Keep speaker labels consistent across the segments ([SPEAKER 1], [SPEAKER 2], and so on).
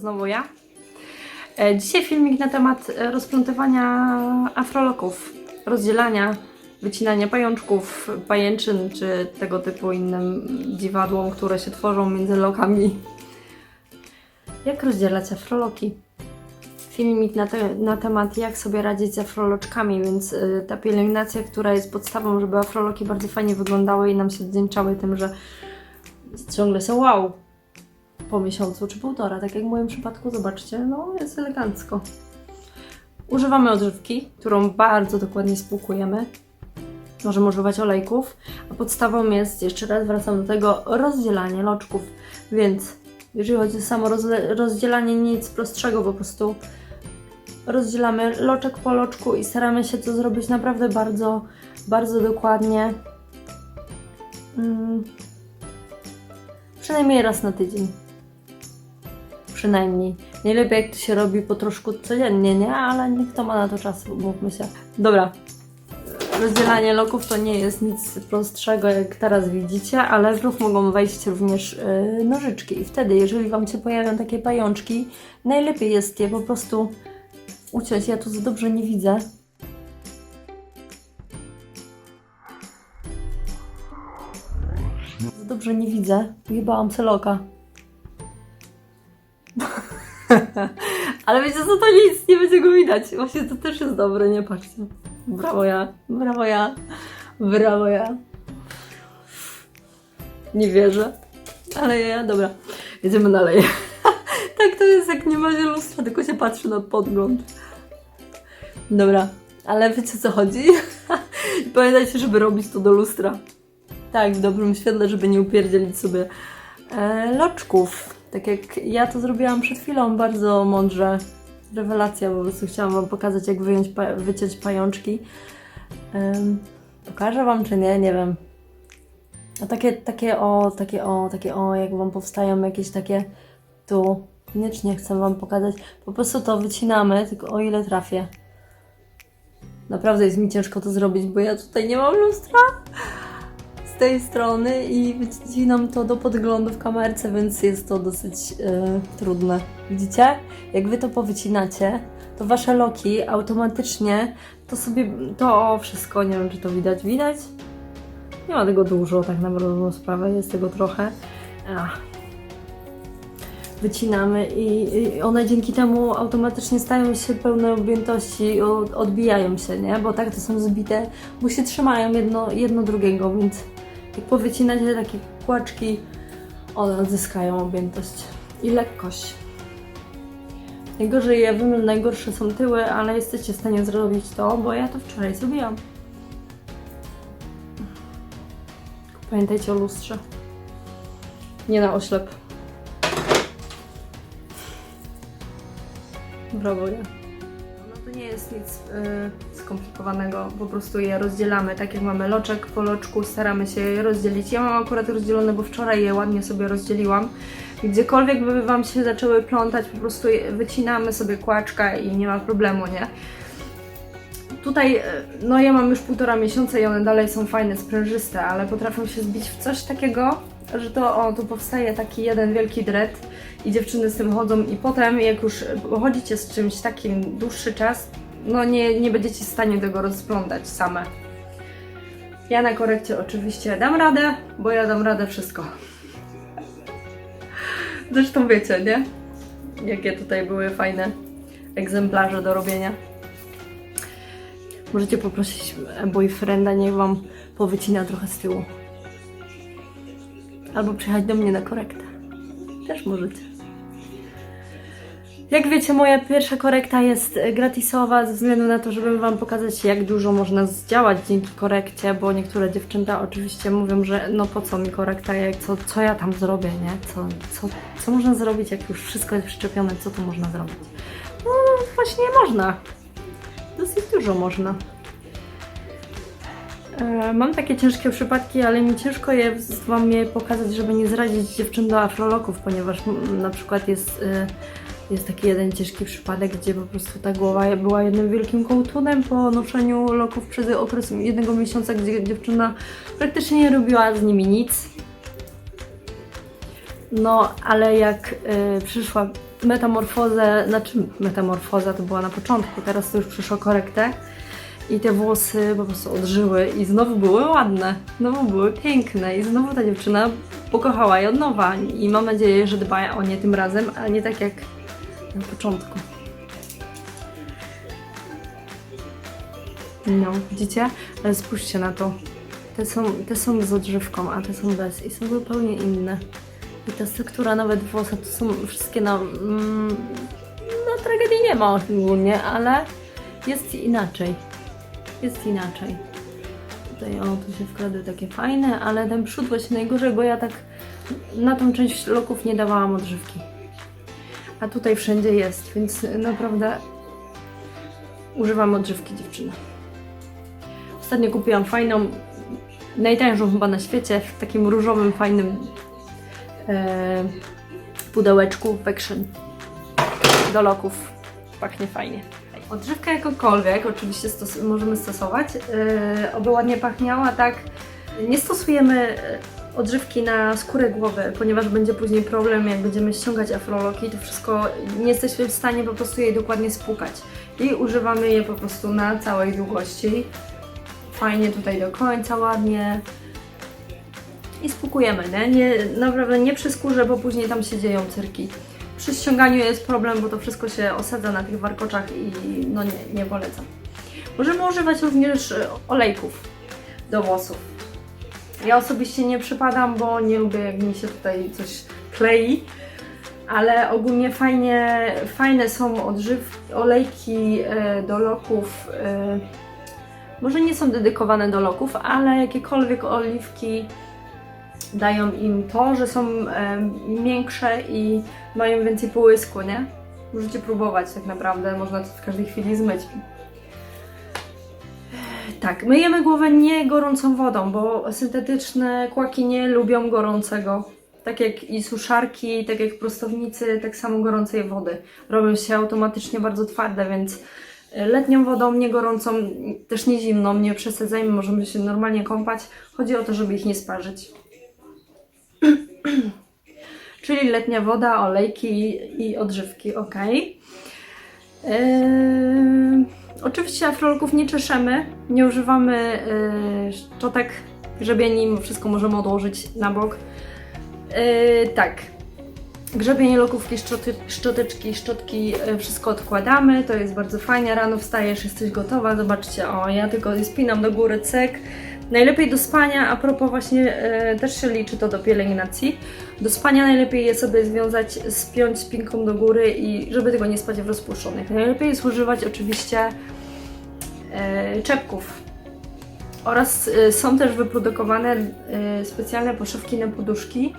[SPEAKER 1] Znowu ja. E, Dzisiaj filmik na temat e, rozplątywania afroloków, rozdzielania, wycinania pajączków, pajęczyn czy tego typu innym dziwadłom, które się tworzą między lokami. Jak rozdzielać afroloki? Filmik na, te, na temat jak sobie radzić z afroloczkami, więc y, ta pielęgnacja, która jest podstawą, żeby afroloki bardzo fajnie wyglądały i nam się odwdzięczały tym, że ciągle są wow po miesiącu czy półtora, tak jak w moim przypadku, zobaczcie, no jest elegancko. Używamy odżywki, którą bardzo dokładnie spłukujemy. Możemy używać olejków, a podstawą jest, jeszcze raz wracam do tego, rozdzielanie loczków, więc jeżeli chodzi o samo rozdzielanie, nic prostszego, po prostu rozdzielamy loczek po loczku i staramy się to zrobić naprawdę bardzo, bardzo dokładnie. Mm. Przynajmniej raz na tydzień. Przynajmniej. Najlepiej jak to się robi po troszku codziennie, nie? Ale nie kto ma na to czas, mówmy się. Dobra. Rozdzielanie loków to nie jest nic prostszego, jak teraz widzicie, ale w ruch mogą wejść również yy, nożyczki. I wtedy, jeżeli Wam się pojawią takie pajączki, najlepiej jest je po prostu uciąć. Ja tu za dobrze nie widzę. Dobrze nie widzę. Jebałam celoka. Ale wiecie co, to nic, nie będzie go widać. Właśnie to też jest dobre, nie patrzcie. Brawo ja, brawo ja, brawo ja. Nie wierzę. Ale ja, dobra. Jedziemy dalej. tak to jest, jak nie ma się lustra, tylko się patrzy na podgląd. Dobra, ale wiecie co chodzi? Pamiętajcie, żeby robić to do lustra. Tak, w dobrym świetle, żeby nie upierdzielić sobie e, loczków. Tak jak ja to zrobiłam przed chwilą, bardzo mądrze. Rewelacja, po prostu chciałam Wam pokazać, jak wyjąć, wyciąć pajączki. Em, pokażę Wam, czy nie, nie wiem. A takie, takie o, takie o, takie o, jak Wam powstają jakieś takie tu. Koniecznie chcę Wam pokazać. Po prostu to wycinamy, tylko o ile trafię. Naprawdę jest mi ciężko to zrobić, bo ja tutaj nie mam lustra tej strony i wycinam to do podglądu w kamerce, więc jest to dosyć e, trudne. Widzicie? Jak wy to powycinacie, to wasze loki automatycznie to sobie, to wszystko, nie wiem czy to widać, widać? Nie ma tego dużo, tak na dobrą sprawę, jest tego trochę. Ach. Wycinamy i, one dzięki temu automatycznie stają się pełne objętości odbijają się, nie? Bo tak to są zbite, bo się trzymają jedno, jedno drugiego, więc jak powycinacie takie kłaczki, one odzyskają objętość i lekkość. Najgorzej, ja wiem, najgorsze są tyły, ale jesteście w stanie zrobić to, bo ja to wczoraj zrobiłam. Pamiętajcie o lustrze. Nie na oślep. Brawo, ja. To nie jest nic y, skomplikowanego, po prostu je rozdzielamy, tak jak mamy loczek po loczku, staramy się je rozdzielić. Ja mam akurat rozdzielone, bo wczoraj je ładnie sobie rozdzieliłam. Gdziekolwiek by Wam się zaczęły plątać, po prostu wycinamy sobie kłaczka i nie ma problemu, nie? Tutaj, y, no ja mam już półtora miesiąca i one dalej są fajne, sprężyste, ale potrafią się zbić w coś takiego, że to, o, tu powstaje taki jeden wielki dread i dziewczyny z tym chodzą i potem jak już chodzicie z czymś takim dłuższy czas, no nie, nie będziecie w stanie tego rozplątać same. Ja na korekcie oczywiście dam radę, bo ja dam radę wszystko. Zresztą wiecie, nie? Jakie tutaj były fajne egzemplarze do robienia. Możecie poprosić boyfrienda, niech Wam powycina trochę z tyłu. Albo przyjechać do mnie na korektę. Też możecie. Jak wiecie, moja pierwsza korekta jest gratisowa ze względu na to, żeby Wam pokazać, jak dużo można zdziałać dzięki korekcie, bo niektóre dziewczęta oczywiście mówią, że no po co mi korekta, jak, co, co ja tam zrobię, nie? Co, co, co można zrobić, jak już wszystko jest przyczepione, co tu można zrobić? No właśnie można. Dosyć dużo można. E, Mam takie ciężkie przypadki, ale mi ciężko je Wam je pokazać, żeby nie zrazić dziewczyn do afroloków, ponieważ na przykład jest, e, jest taki jeden ciężki przypadek, gdzie po prostu ta głowa była jednym wielkim kołtunem po noszeniu loków przez okres jednego miesiąca, gdzie dziewczyna praktycznie nie robiła z nimi nic. No, ale jak e, przyszła metamorfozę, znaczy metamorfoza to była na początku, teraz to już przyszło korektę i te włosy po prostu odżyły i znowu były ładne, znowu były piękne i znowu ta dziewczyna pokochała je od nowa i mam nadzieję, że dba o nie tym razem, a nie tak jak na początku. No, widzicie? Ale spójrzcie na to. Te są, te są z odżywką, a te są bez i są zupełnie inne. I ta struktura nawet włosa to są wszystkie na... Mm, no tragedii nie ma ogólnie, ale jest inaczej. Jest inaczej. Tutaj o, tu się wkradły takie fajne, ale ten przód właśnie najgorzej, bo ja tak na tą część loków nie dawałam odżywki. A tutaj wszędzie jest, więc naprawdę używam odżywki dziewczyny. Ostatnio kupiłam fajną, najtańszą chyba na świecie, w takim różowym, fajnym e, pudełeczku Vection do loków. Pachnie fajnie. Odżywka jakokolwiek oczywiście stos- możemy stosować, e, oby ładnie pachniała, tak nie stosujemy e, odżywki na skórę głowy, ponieważ będzie później problem, jak będziemy ściągać afroloki, to wszystko nie jesteśmy w stanie po prostu jej dokładnie spłukać. I używamy je po prostu na całej długości. Fajnie tutaj do końca, ładnie. I spłukujemy, nie? nie? Naprawdę nie przy skórze, bo później tam się dzieją cyrki. Przy ściąganiu jest problem, bo to wszystko się osadza na tych warkoczach i no nie, nie polecam. Możemy używać również e, olejków do włosów. Ja osobiście nie przypadam, bo nie lubię jak mi się tutaj coś klei, ale ogólnie fajnie, fajne są odżywki, olejki e, do loków. e, Może nie są dedykowane do loków, ale jakiekolwiek oliwki dają im to, że są miększe i mają więcej połysku, nie? Możecie próbować tak naprawdę, można to w każdej chwili zmyć. Tak, myjemy głowę nie gorącą wodą, bo syntetyczne kłaki nie lubią gorącego. Tak jak i suszarki, tak jak prostownicy, tak samo gorącej wody. Robią się automatycznie bardzo twarde, więc e, letnią wodą, nie gorącą, też nie zimną, nie przesadzajmy, możemy się normalnie kąpać. Chodzi o to, żeby ich nie sparzyć. Czyli letnia woda, olejki i odżywki, ok. Yy, oczywiście afrolków nie czeszemy, nie używamy yy, szczotek, grzebieni, wszystko możemy odłożyć na bok. Yy, tak, grzebienie lokówki, szczoty, szczoteczki, szczotki, yy, wszystko odkładamy, to jest bardzo fajnie, rano wstajesz, jesteś gotowa, zobaczcie, o ja tylko spinam do góry, cyk. Najlepiej do spania, a propos właśnie, yy, też się liczy to do pielęgnacji, do spania najlepiej je sobie związać, spiąć spinką do góry i żeby tego nie spać w rozpuszczonych. Najlepiej jest używać oczywiście e, czepków. Oraz e, są też wyprodukowane e, specjalne poszewki na poduszki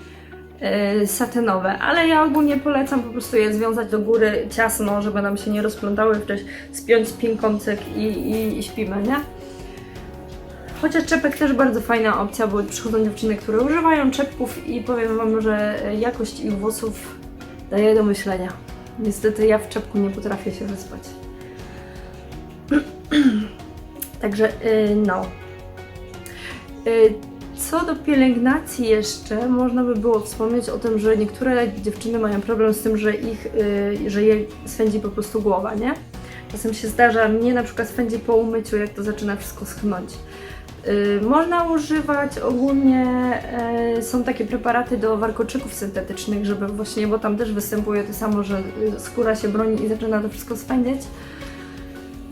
[SPEAKER 1] e, satynowe, ale ja ogólnie polecam po prostu je związać do góry ciasno, żeby nam się nie rozplątały, wcześniej spiąć spinką cyk i, i, i śpimy, nie? Chociaż czepek też bardzo fajna opcja, bo przychodzą dziewczyny, które używają czepków i powiem Wam, że jakość ich włosów daje do myślenia. Niestety ja w czepku nie potrafię się wyspać. Także y, no. Y, Co do pielęgnacji jeszcze, można by było wspomnieć o tym, że niektóre dziewczyny mają problem z tym, że ich, y, że je swędzi po prostu głowa, nie? Czasem się zdarza, mnie na przykład swędzi po umyciu, jak to zaczyna wszystko schnąć. Y, Można używać ogólnie, e, są takie preparaty do warkoczyków syntetycznych, żeby właśnie, bo tam też występuje to samo, że skóra się broni i zaczyna to wszystko swędzić.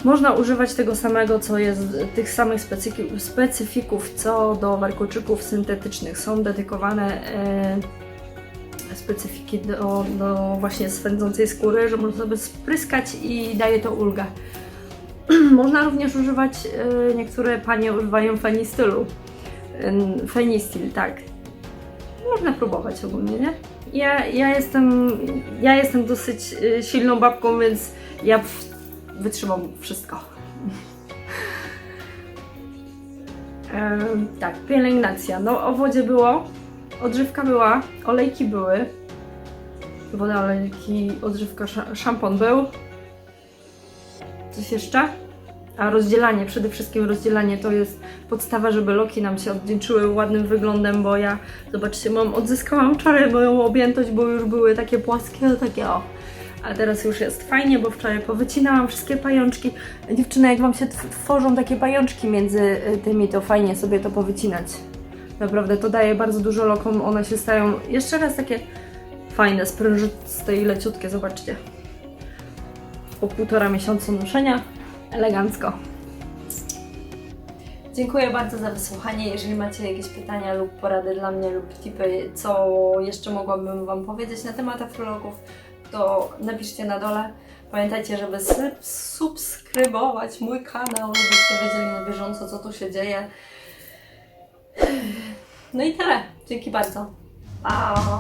[SPEAKER 1] Można używać tego samego, co jest, tych samych specyfi- specyfików, co do warkoczyków syntetycznych. Są dedykowane e, specyfiki do, do właśnie swędzącej skóry, że można sobie spryskać i daje to ulgę. Można również używać, e, niektóre panie używają fenistylu. Ym, Fenistil, tak. Można próbować ogólnie, nie? Ja, ja, jestem, ja jestem dosyć e, silną babką, więc ja wytrzymam wszystko. Em, tak, pielęgnacja. No o wodzie było, odżywka była, olejki były. Woda, olejki, odżywka, sza- szampon był. Coś jeszcze? A rozdzielanie, przede wszystkim rozdzielanie to jest podstawa, żeby loki nam się odwdzięczyły ładnym wyglądem, bo ja, zobaczcie, mam, odzyskałam wczoraj moją objętość, bo już były takie płaskie, no takie o. A teraz już jest fajnie, bo wczoraj powycinałam wszystkie pajączki. Dziewczyny, jak Wam się tw- tworzą takie pajączki między y, tymi, to fajnie sobie to powycinać. Naprawdę, to daje bardzo dużo lokom. One się stają jeszcze raz takie fajne, sprężyste i leciutkie. Zobaczcie. Po półtora miesiąca noszenia. Elegancko. Dziękuję bardzo za wysłuchanie. Jeżeli macie jakieś pytania lub porady dla mnie lub tipy, co jeszcze mogłabym Wam powiedzieć na temat afrologów, to napiszcie na dole. Pamiętajcie, żeby subskrybować mój kanał, żebyście wiedzieli na bieżąco, co tu się dzieje. No i tyle. Dzięki bardzo. Pa!